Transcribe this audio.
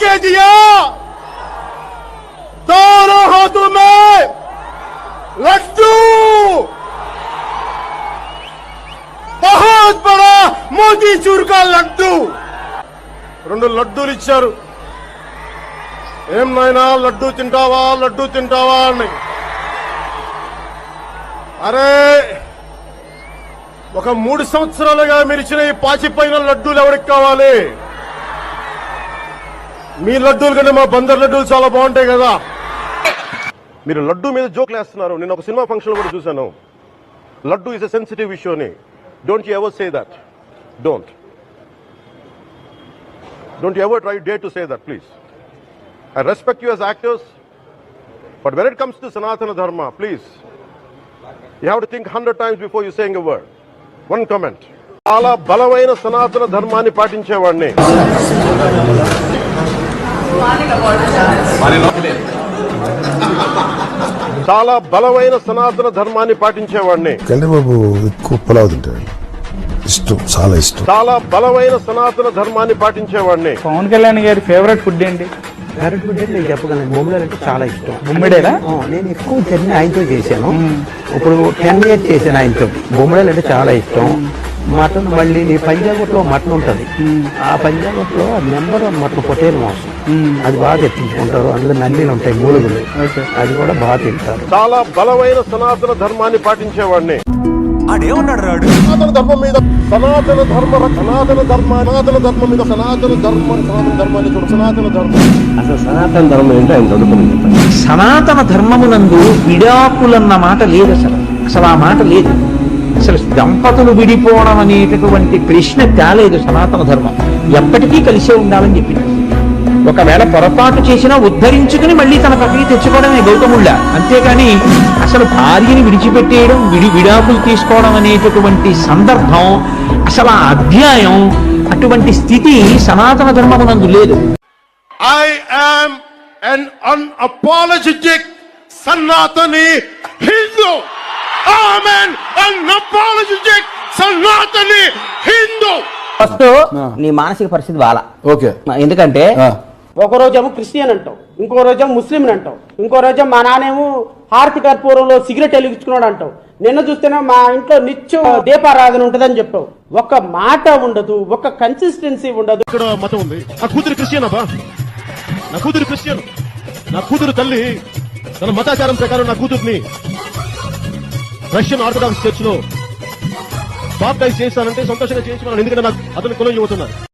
के दिया दोनों हाथों में लड्डू बहुत बड़ा మోతీ చూర్ కా లడ్డు రెండు లడ్డూలు ఇచ్చారు ఏం నాయనా లడ్డు తింటావా లడ్డు తింటావా అని అరే ఒక మూడు సంవత్సరాలుగా మీరు ఇచ్చిన ఈ పాచిపోయిన లడ్డూలు ఎవరికి కావాలి మీ లడ్డూలు కంటే మా బందర్ లడ్డూలు చాలా బాగుంటాయి కదా. మీరు లడ్డూ మీద జోక్లు వేస్తున్నారు. నేను ఒక సినిమా ఫంక్షన్ కూడా చూశాను. Laddu is a sensitive issue అని. Don't you ever say that don't don't ever try day to say that please I respect you as actors but when it comes to Sanatana Dharma please you have to think hundred times before you saying a word one comment చాలా బలమైన సనాతన ధర్మాన్ని పాటించేవాడిని. చాలా బలమైన సనాతన ధర్మాన్ని పాటించేవాడిని. కళ్యాణ్ బాబు ఎక్కువ పులావ్ తింటాడు. ఇష్టం చాలా ఇష్టం. చాలా బలమైన సనాతన ధర్మాన్ని పాటించేవాడిని. పవన్ కళ్యాణ్ గారి ఫేవరెట్ ఫుడ్ ఏంటి? క్యారెట్ ఫుడ్ అంటే నేను చెప్పగలను. బొమ్మలు అంటే చాలా ఇష్టం. బొమ్మిడేనా ఆ, నేను ఎక్కువ జర్నీ ఆయనతో చేశాను. ఇప్పుడు టెన్ ఇయర్స్ చేశాను ఆయనతో. బొమ్మడలు అంటే చాలా ఇష్టం. మటన్ మళ్ళీ పంజాగుట్లో మటన్ ఉంటుంది. ఆ పంజాగుట్లో నెంబర్ వన్ మటన్ పొటేల్ మాంసం అది బాగా తెప్పించుకుంటారు. అందులో నల్లీలు ఉంటాయి మూలుగులు. అది కూడా బాగా తింటారు. చాలా బలమైన సనాతన ధర్మాన్ని పాటించేవాడిని. ఆడేమన్నాడు రాడు? సనాతన ధర్మం మీద సనాతన ధర్మ సనాతన ధర్మ సనాతన ధర్మం మీద సనాతన ధర్మ సనాతన ధర్మాన్ని చూడు సనాతన ధర్మం. అసలు సనాతన ధర్మం ఏంటో ఆయన చదువుకుని చెప్పండి. సనాతన ధర్మమునందు విడాకులన్న మాట లేదు అసలు. అసలు ఆ మాట లేదు. అసలు దంపతులు విడిపోవడం అనేటటువంటి ప్రశ్న కాలేదు సనాతన ధర్మం. ఎప్పటికీ కలిసే ఉండాలని చెప్పింది. ఒకవేళ పొరపాటు చేసినా ఉద్ధరించుకుని మళ్ళీ తన పక్కకి తెచ్చుకోవడమే గౌతముళ్ళ. అంతేకాని అసలు భార్యని విడిచిపెట్టేయడం విడి విడాకులు తీసుకోవడం అనేటటువంటి సందర్భం అసలు ఆ అధ్యాయం అటువంటి స్థితి సనాతన ధర్మమునందు లేదు. I am an unapologetic Sanatani Hindu. Amen Sanatani Hindu. First నీ మానసిక పరిస్థితి బాలా ఓకే. ఎందుకంటే ఒక రోజేమో క్రిస్టియన్ అంటావు ఇంకో రోజేమో ముస్లిం అంటావు ఇంకో రోజేమో మా నాన్నేమో హారతి కర్పూరంలో సిగరెట్ వెలిగించుకున్నాడు అంటావు. నిన్న చూస్తేనే మా ఇంట్లో నిత్యం దీపారాధన ఉంటదని చెప్పావు. ఒక మాట ఉండదు ఒక కన్సిస్టెన్సీ ఉండదు. ఇక్కడ మతం ఉంది. నా కూతురు క్రిస్టియన్ అబ్బా. నా కూతురు క్రిస్టియన్. నా కూతురు తల్లి తన మతాచారం ప్రకారం నా కూతుర్ని రష్యన్ ఆర్థడాక్స్ చర్చ్లో బాప్టైజ్ చేస్తానంటే సంతోషంగా చేయించుకున్నాను. ఎందుకంటే నాకు అతను కులం యువతున్నారు